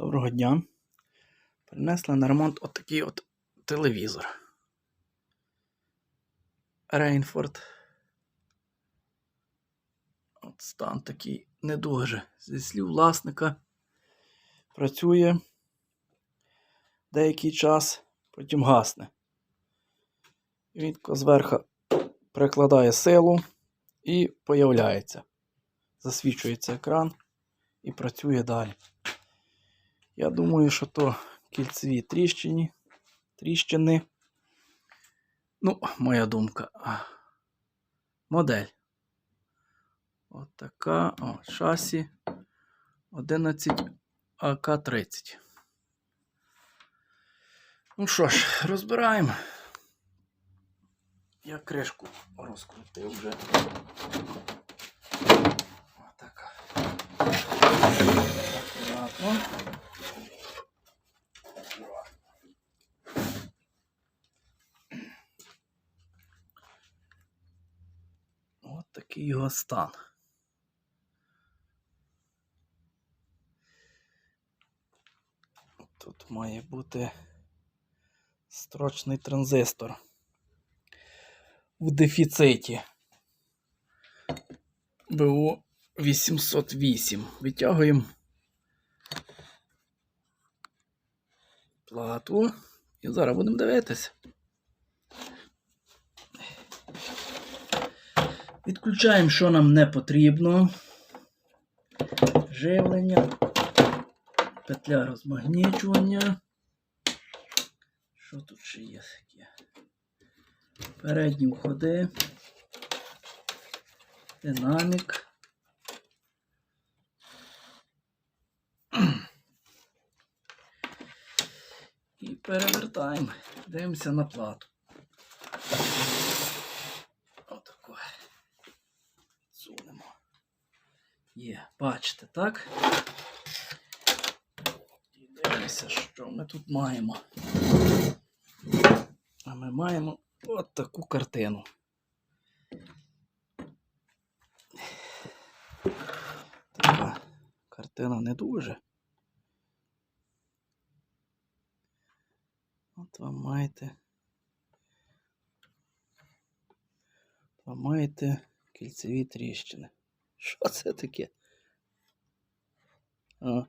Доброго дня. Принесли на ремонт отакий от телевізор. Рейнфорд. От стан такий не дуже. Зі слів власника працює деякий час, потім гасне. Він зверху прикладає силу і появляється. Засвічується екран і працює далі. Я думаю, що то кільцеві тріщини. тріщини. Ну, моя думка. Модель. От така. О, шасі 11 АК-30. Ну що ж, розбираємо. Я кришку розкрутив вже. Отака. Акуратно. От його стан. Тут має бути строчний транзистор в дефіциті. БУ 808. Витягуємо плату і зараз будемо дивитися. Відключаємо, що нам не потрібно. Живлення, петля розмагнічування. Що тут ще є таке? Передні входи, динамік. І перевертаємо. Дивимося на плату. Є, бачите, так? І дивимося, що ми тут маємо. А ми маємо от таку картину. Така картина не дуже. От вам маєте. Маєте кільцеві тріщини. Що це таке? А.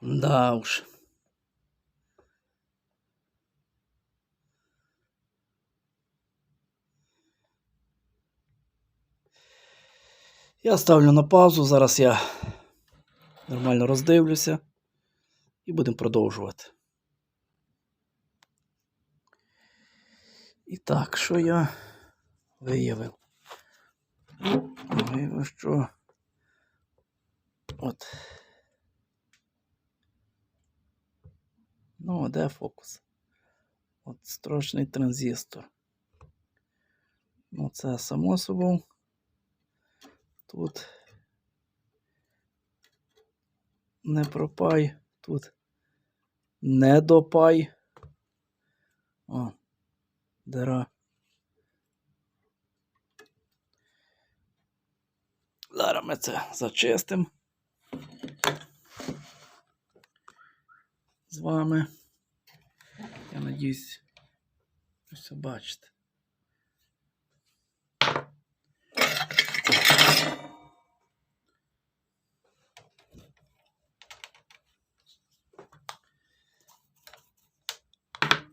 Да уж. Я ставлю на паузу, зараз я нормально роздивлюся і будемо продовжувати. І так, що я виявив? Виявив, що от. Ну, де фокус? От строчний транзистор. Ну, це само собою. Тут не пропай, тут не допай. О, дира. Зараз ми це зачистимо з вами. Я надіюсь, все бачите.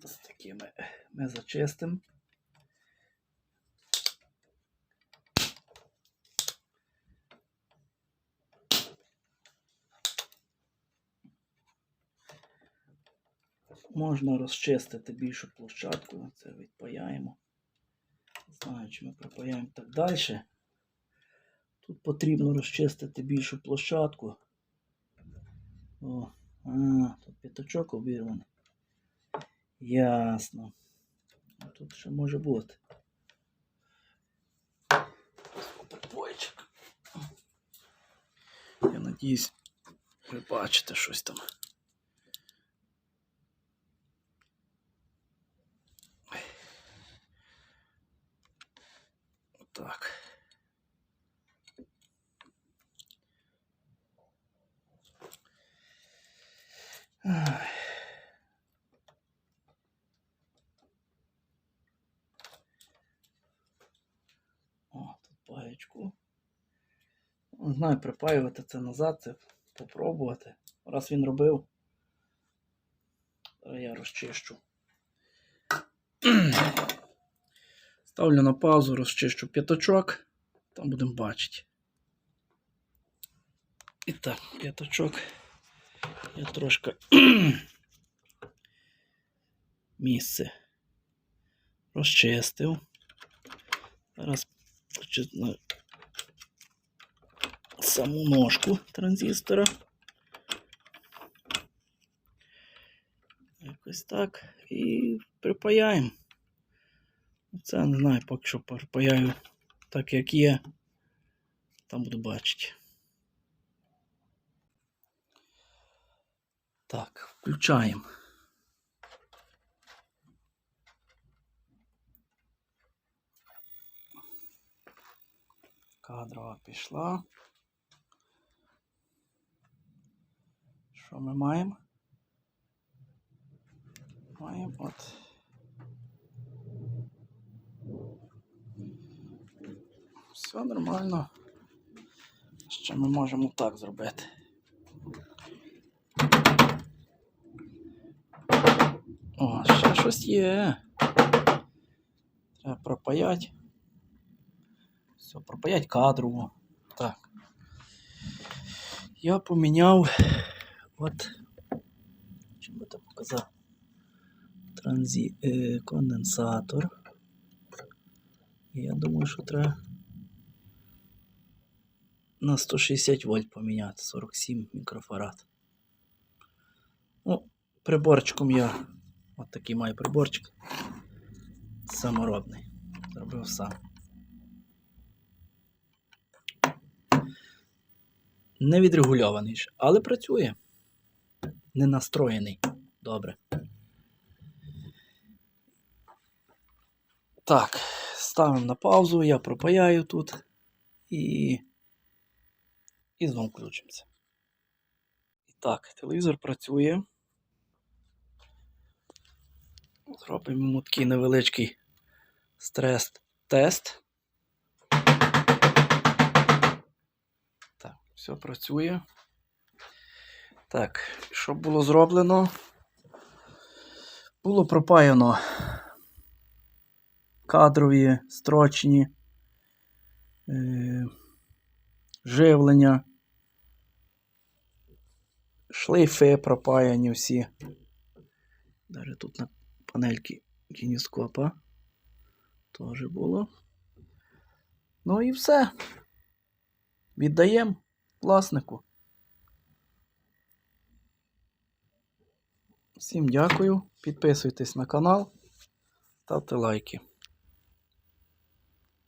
З такими ми зачистимо. Можна розчистити більшу площадку, це відпаяємо. Знаю, чи ми пропаяємо так далі. Тут потрібно розчистити більшу площадку. О, а, тут п'ятачок обірваний. Ясно. А тут ще може бути. Я надіюсь, ви бачите щось там. так. О, тут паєчку. Не знаю, припаювати це назад, це попробувати. Раз він робив, то я розчищу. Ставлю на паузу, розчищу п'ятачок, там будемо бачити. І так, п'ятачок. Я трошки місце розчистив. Зараз почисну саму ножку транзистора. Якось так. І припаяємо. Це не знаю, поки що припаяю так, як є. Там буду бачити. Так, включаємо. Кадрова пішла. Що ми маємо? Маємо от. Все нормально. Ще ми можемо так зробити. О, ще щось є. Треба пропаять. Все, пропаять кадрово. Так. Я поміняв от. Чим би це показав? Транзі... Е, конденсатор. Я думаю, що треба на 160 вольт поміняти 47 мікрофарад. Ну, приборчиком я от такий маю приборчик. Саморобний. Зробив сам. Не відрегульований, ще, але працює. Не настроєний. Добре. Так, ставимо на паузу, я пропаяю тут і. І знову включимося. І так, телевізор працює. Зробимо йому такий невеличкий стрес-тест. Так, все працює. Так, що було зроблено? Було пропаяно кадрові, строчні, е, живлення, шлейфи пропаяні всі. Даже тут на панельки кініскопа теж було. Ну і все. Віддаємо власнику. Всім дякую. Підписуйтесь на канал, ставте лайки.